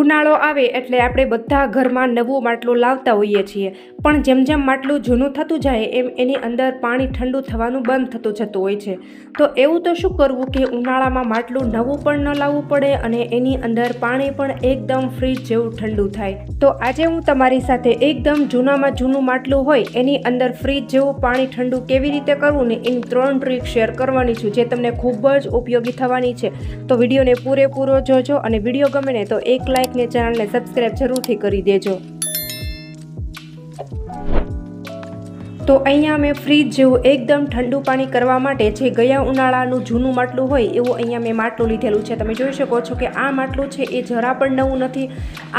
ઉનાળો આવે એટલે આપણે બધા ઘરમાં નવું માટલું લાવતા હોઈએ છીએ. પણ જેમ જેમ માટલું જૂનું થતું જાય, એમ એની અંદર પાણી ઠંડુ થવાનું બંધ થતું જતું હોય છે. તો એવું તો શું કરવું કે ઉનાળામાં માટલું નવું પણ ન લાવવું પડે અને એની અંદર પાણી પણ એકદમ ફ્રીજ જેવું ઠંડુ થાય. તો આજે હું તમારી સાથે એકદમ જૂનામાં જૂનું માટલું હોય, એની અંદર ફ્રીજ જેવું પાણી ઠંડુ કેવી રીતે કરવું ને એની ત્રણ ટ્રીક શેર કરવાની છું, જે તમને ખૂબ જ ઉપયોગી થવાની છે. તો વિડીયોને પૂરેપૂરો જોજો અને વીડિયો ગમે ને તો એક લાઇક ને ચેનલને સબસ્ક્રાઈબ જરૂરથી કરી દેજો. તો અહીંયા મેં ફ્રીજ જેવું એકદમ ઠંડુ પાણી કરવા માટે જે ગયા ઉનાળાનું જૂનું માટલું હોય, એવું અહીંયા મેં માટલું લીધેલું છે. તમે જોઈ શકો છો કે આ માટલું છે એ જરા પણ નવું નથી.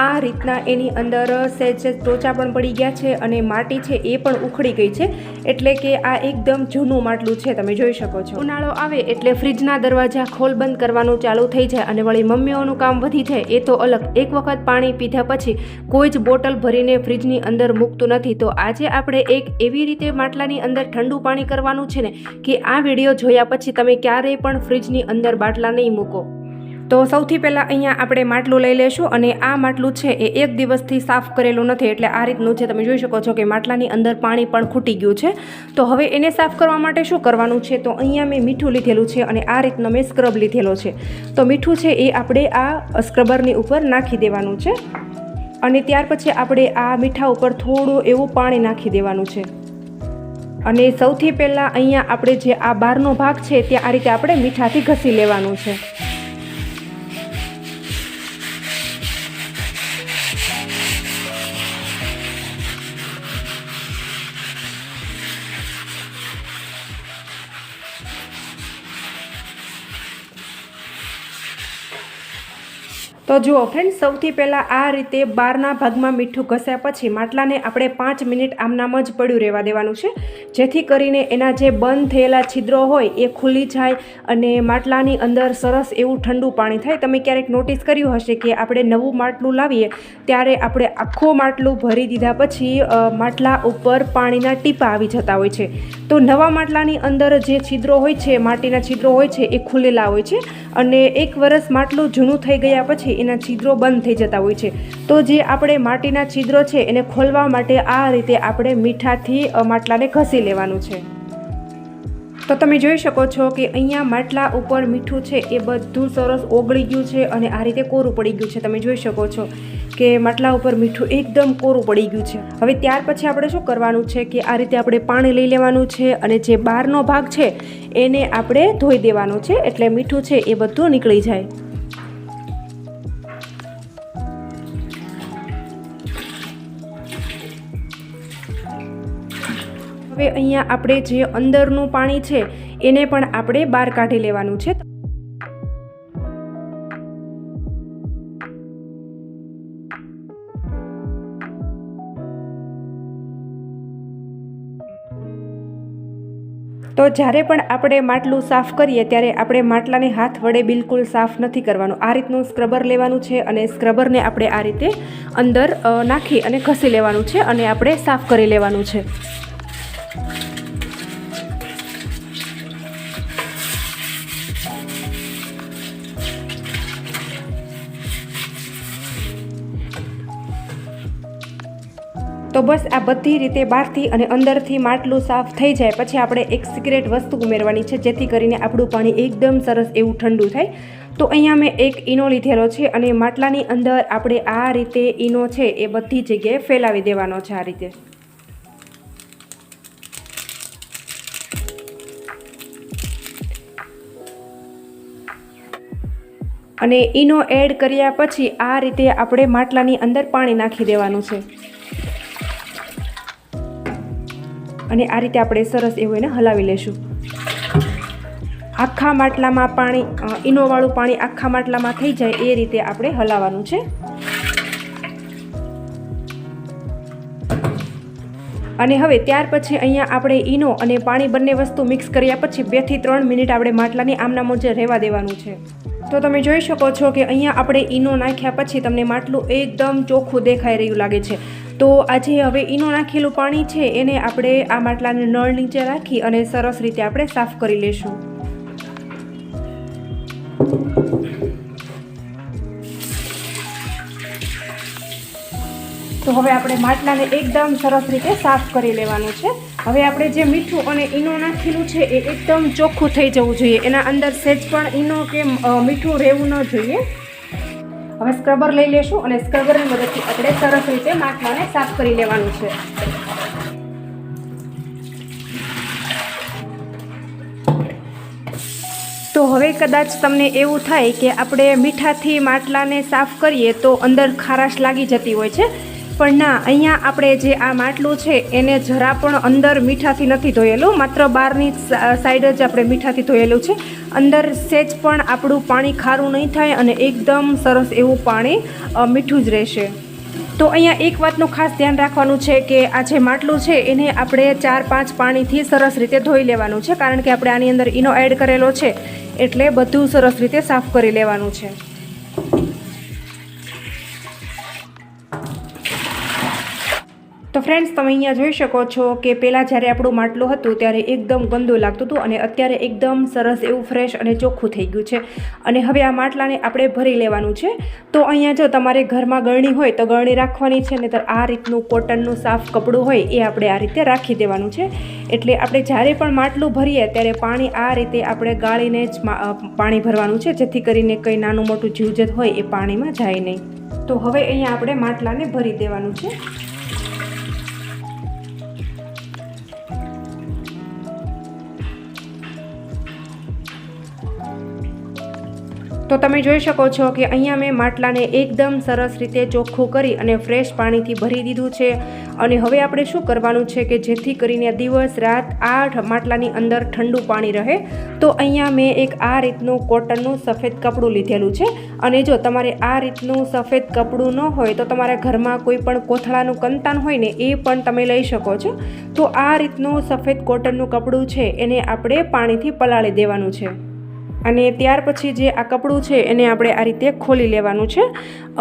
આ રીતના એની અંદર સહેજ ટોચા પણ પડી ગયા છે અને માટી છે એ પણ ઉખડી ગઈ છે. એટલે કે આ એકદમ જૂનું માટલું છે, તમે જોઈ શકો છો. ઉનાળો આવે એટલે ફ્રીજના દરવાજા ખોલ બંધ કરવાનું ચાલુ થઈ જાય અને વળી મમ્મીઓનું કામ વધી જાય, એ તો અલગ. એક વખત પાણી પીધા પછી કોઈ જ બોટલ ભરીને ફ્રીજની અંદર મૂકતું નથી. તો આજે આપણે એક એવી રીતે માટલાની અંદર ઠંડુ પાણી કરવાનું છે ને, કે આ વીડિયો જોયા પછી તમે ક્યારેય પણ ફ્રીજની અંદર બાટલા નહીં મૂકો. તો સૌથી પહેલાં અહીંયા આપણે માટલું લઈ લેશું અને આ માટલું છે એ એક દિવસથી સાફ કરેલું નથી, એટલે આ રીતનું છે, તમે જોઈ શકો છો કે માટલાની અંદર પાણી પણ ખૂટી ગયું છે. તો હવે એને સાફ કરવા માટે શું કરવાનું છે? તો અહીંયા મેં મીઠું લીધેલું છે અને આ રીતનો મેં સ્ક્રબ લીધેલો છે. તો મીઠું છે એ આપણે આ સ્ક્રબરની ઉપર નાખી દેવાનું છે. અને ત્યાર પછી આપણે આ મીઠા ઉપર થોડું એવું પાણી નાખી દેવાનું છે. અને સૌથી પહેલાં અહીંયા આપણે જે આ બહારનો ભાગ છે ત્યાં આ રીતે આપણે મીઠાથી ઘસી લેવાનું છે. તો જુઓ ફ્રેન્ડ સૌથી પહેલાં આ રીતે બારના ભાગમાં મીઠું ઘસ્યા પછી માટલાને આપણે પાંચ મિનિટ આમનામ જ પડ્યું રહેવા દેવાનું છે. જેથી કરીને એના જે બંધ થયેલા છિદ્રો હોય એ ખુલી જાય અને માટલાની અંદર સરસ એવું ઠંડુ પાણી થાય. તમે ક્યારેક નોટિસ કર્યું હશે કે આપણે નવું માટલું લાવીએ ત્યારે આપણે આખું માટલું ભરી દીધા પછી માટલા ઉપર પાણીના ટીપા આવી જતા હોય છે. તો નવા માટલાની અંદર જે છિદ્રો હોય છે, માટીના છિદ્રો હોય છે, એ ખુલેલા હોય છે. અને એક વરસ માટલું જૂનું થઈ ગયા પછી એના છિદ્રો બંધ થઈ જતા હોય છે. તો જે આપણે માટીના છિદ્રો છે એને ખોલવા માટે આ રીતે આપણે મીઠાથી માટલાને ઘસી લેવાનું છે. તો તમે જોઈ શકો છો કે અહીંયા માટલા ઉપર મીઠું છે એ બધું સરસ ઓગળી ગયું છે અને આ રીતે કોરું પડી ગયું છે. તમે જોઈ શકો છો કે માટલા ઉપર મીઠું એકદમ કોરું પડી ગયું છે. હવે ત્યાર પછી આપણે શું કરવાનું છે કે આ રીતે આપણે પાણી લઈ લેવાનું છે અને જે બહારનો ભાગ છે એને આપણે ધોઈ દેવાનો છે એટલે મીઠું છે એ બધું નીકળી જાય. હવે અહીંયા આપણે જે અંદરનું પાણી છે, એને પણ આપણે બહાર કાઢી લેવાનું છે. તો જ્યારે પણ આપણે માટલું સાફ કરીએ, ત્યારે આપણે માટલાને હાથ વડે બિલકુલ સાફ નથી કરવાનું. આ રીતનું સ્ક્રબર લેવાનું છે અને સ્ક્રબરને આપણે આ રીતે અંદર નાખી અને ઘસી લેવાનું છે અને આપણે સાફ કરી લેવાનું છે. તો બસ આ બધી રીતે બહારથી અને અંદરથી માટલું સાફ થઈ જાય, પછી આપણે એક સિક્રેટ વસ્તુ ઉમેરવાની છે, જેથી કરીને આપણું પાણી એકદમ સરસ એવું ઠંડુ થાય. તો અહીંયા મેં એક ઈનો લીધેલો છે અને માટલાની અંદર આપણે આ રીતે ઈનો છે એ બધી જગ્યાએ ફેલાવી દેવાનો છે આ રીતે. અને ઈનો એડ કર્યા પછી આ રીતે આપણે માટલાની અંદર પાણી નાખી દેવાનું છે. અને આ રીતે આપણે સરસ એવું એને હલાવી લેશું. આખા માટલામાં પાણી ઈનોવાળું પાણી આખા માટલામાં થઈ જાય એ રીતે આપણે હલાવવાનું છે. અને હવે ત્યાર પછી અહીંયા આપણે ઈનો અને પાણી બંને વસ્તુ મિક્સ કર્યા પછી બેથી ત્રણ મિનિટ આપણે માટલાની આમના મોજે રહેવા દેવાનું છે. તો તમે જોઈ શકો છો કે અહીંયા આપણે ઈનો નાખ્યા પછી તમને માટલું એકદમ ચોખ્ખું દેખાઈ રહ્યું લાગે છે. તો આજે હવે ઈનો નાખેલું પાણી છે, એને આપણે આ માટલાને નળ નીચે રાખી અને સરસ રીતે આપણે સાફ કરી લેશું. તો હવે આપણે માટલાને એકદમ સરસ રીતે સાફ કરી લેવાનું છે. હવે આપણે જે મીઠું અને ઈનો નાખેલું છે, એ એકદમ ચોખ્ખું થઈ જવું જોઈએ. એના અંદર સહેજ પણ ઈનો કે મીઠું રહેવું ન જોઈએ. હવે સ્ક્રબર લઈ લેશું અને સ્ક્રબરની મદદથી આપણે સરસ રીતે માટલાને સાફ કરી લેવાનું છે. તો હવે કદાચ તમને એવું થાય કે આપણે મીઠાથી માટલાને સાફ કરીએ તો અંદર ખારાશ લાગી જતી હોય છે. પણ ના અહીંયા આપણે જે આ માટલું છે, એને જરા પણ અંદર મીઠાથી નથી ધોયેલું, માત્ર બહારની સાઈડ જ આપણે મીઠાથી ધોયેલું છે. અંદર સેજ પણ આપણું પાણી ખારું નહીં થાય અને એકદમ સરસ એવું પાણી મીઠું જ રહેશે. તો અહીંયા એક વાતનું ખાસ ધ્યાન રાખવાનું છે કે આ જે માટલું છે, એને આપણે ચાર પાંચ પાણીથી સરસ રીતે ધોઈ લેવાનું છે, કારણ કે આપણે આની અંદર ઈનો એડ કરેલો છે, એટલે બધું સરસ રીતે સાફ કરી લેવાનું છે. તો ફ્રેન્ડ્સ તમે અહીંયા જોઈ શકો છો કે પહેલાં જ્યારે આપણું માટલું હતું ત્યારે એકદમ ગંદુ લાગતું હતું અને અત્યારે એકદમ સરસ એવું ફ્રેશ અને ચોખ્ખું થઈ ગયું છે. અને હવે આ માટલાને આપણે ભરી લેવાનું છે. તો અહીંયા જો તમારે ઘરમાં ગળણી હોય તો ગળણી રાખવાની છે, નહીંતર આ રીતનું કોટનનું સાફ કપડું હોય એ આપણે આ રીતે રાખી દેવાનું છે. એટલે આપણે જ્યારે પણ માટલું ભરીએ ત્યારે પાણી આ રીતે આપણે ગાળીને જ પાણી ભરવાનું છે, જેથી કરીને કંઈ નાનું મોટું જીવજત હોય એ પાણીમાં જાય નહીં. તો હવે અહીંયા આપણે માટલાને ભરી દેવાનું છે. તો તમે જોઈ શકો છો કે અહીંયા મેં માટલાને એકદમ સરસ રીતે ચોખ્ખું કરી અને ફ્રેશ પાણીથી ભરી દીધું છે. અને હવે આપણે શું કરવાનું છે કે જેથી કરીને દિવસ, રાત આ માટલાની અંદર ઠંડુ પાણી રહે, તો અહીંયા મેં એક આ રીતનું કોટનનું સફેદ કપડું લીધેલું છે. અને જો તમારે આ રીતનું સફેદ કપડું ન હોય, તો તમારા ઘરમાં કોઈ પણ કોથળાનું કંતાન હોય ને, એ પણ તમે લઈ શકો છો. તો આ રીતનું સફેદ કોટનનું કપડું છે, એને આપણે પાણીથી પલાળી દેવાનું છે. અને ત્યાર પછી જે આ કપડું છે એને આપણે આ રીતે ખોલી લેવાનું છે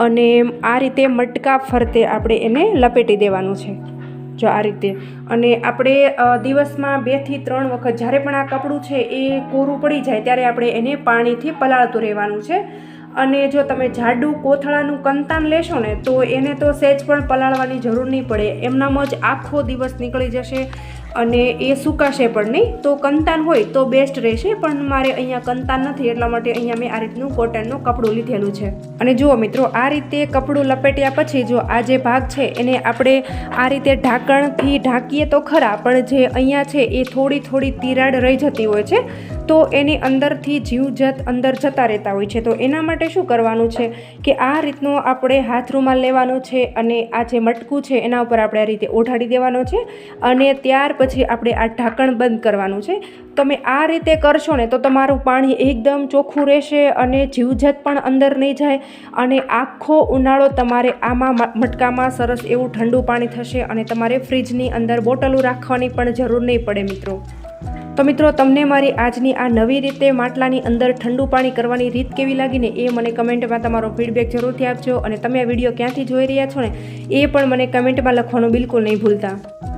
અને આ રીતે મટકા ફરતે આપણે એને લપેટી દેવાનું છે. જો આ રીતે. અને આપણે દિવસમાં બેથી ત્રણ વખત જ્યારે પણ આ કપડું છે એ કોરું પડી જાય ત્યારે આપણે એને પાણીથી પલાળતું રહેવાનું છે. અને જો તમે જાડું કોથળાનું કંતાન લેશો ને તો એને તો સહેજ પણ પલાળવાની જરૂર નહીં પડે. એમનામાં જ આખો દિવસ નીકળી જશે. અને એ સુકાશે પણ નહીં. તો કંતાન હોય તો બેસ્ટ રહેશે, પણ મારે અહીંયા કંતાન નથી. એટલા માટે અહીંયા મેં આ રીતનું કોટનનું કપડું લીધેલું છે. અને જુઓ મિત્રો, આ રીતે કપડું લપેટ્યા પછી જો આ જે ભાગ છે, એને આપણે આ રીતે ઢાંકણથી ઢાંકીએ તો ખરા, પણ જે અહીંયા છે એ થોડી થોડી તિરાડ રહી જતી હોય છે, તો એની અંદરથી જીવજત અંદર જતા રહેતા હોય છે. તો એના માટે શું કરવાનું છે કે આ રીતનું આપણે હાથ રૂમાલ લેવાનો છે અને આ જે મટકું છે, એના ઉપર આપણે આ રીતે ઓઢાડી દેવાનો છે અને ત્યાર પછી આપણે આ ઢાંકણ બંધ કરવાનું છે. તમે આ રીતે કરશો ને તો તમારું પાણી એકદમ ચોખ્ખું રહેશે અને જીવજત પણ અંદર નહીં જાય અને આખો ઉનાળો તમારે આમાં મટકામાં સરસ એવું ઠંડુ પાણી થશે અને તમારે ફ્રીજની અંદર બોટલો રાખવાની પણ જરૂર નહીં પડે મિત્રો. તો મિત્રો, તમને મારી આજની આ નવી રીતે માટલાની અંદર ઠંડુ પાણી કરવાની રીત કેવી લાગી ને એ મને કમેન્ટમાં તમારો ફીડબેક જરૂરથી આપજો અને તમે આ વીડિયો ક્યાંથી જોઈ રહ્યા છો ને એ પણ મને કમેન્ટમાં લખવાનું બિલકુલ નહીં ભૂલતા.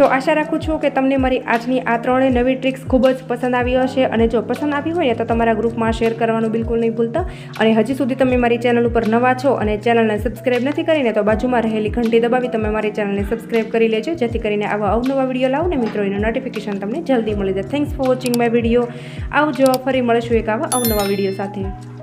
તો આશા રાખું છું કે તમને મારી આજની આ ત્રણેય નવી ટ્રિક્સ ખૂબ જ પસંદ આવી હશે અને જો પસંદ આવી હોય ને તો તમારા ગ્રુપમાં શેર કરવાનું બિલકુલ નહીં ભૂલતા. અને હજી સુધી તમે મારી ચેનલ ઉપર નવા છો અને ચેનલને સબસ્ક્રાઇબ નથી કરીને તો બાજુમાં રહેલી ઘંટી દબાવી તમે મારી ચેનલને સબસ્ક્રાઇબ કરી લેજો, જેથી કરીને આવા અવનવા વીડિયો લાવો ને મિત્રો, એનું નોટિફિકેશન તમને જલ્દી મળી જાય. Thanks for watching my video આવજો, ફરી મળીશું એક આવા અવનવા વીડિયો સાથે.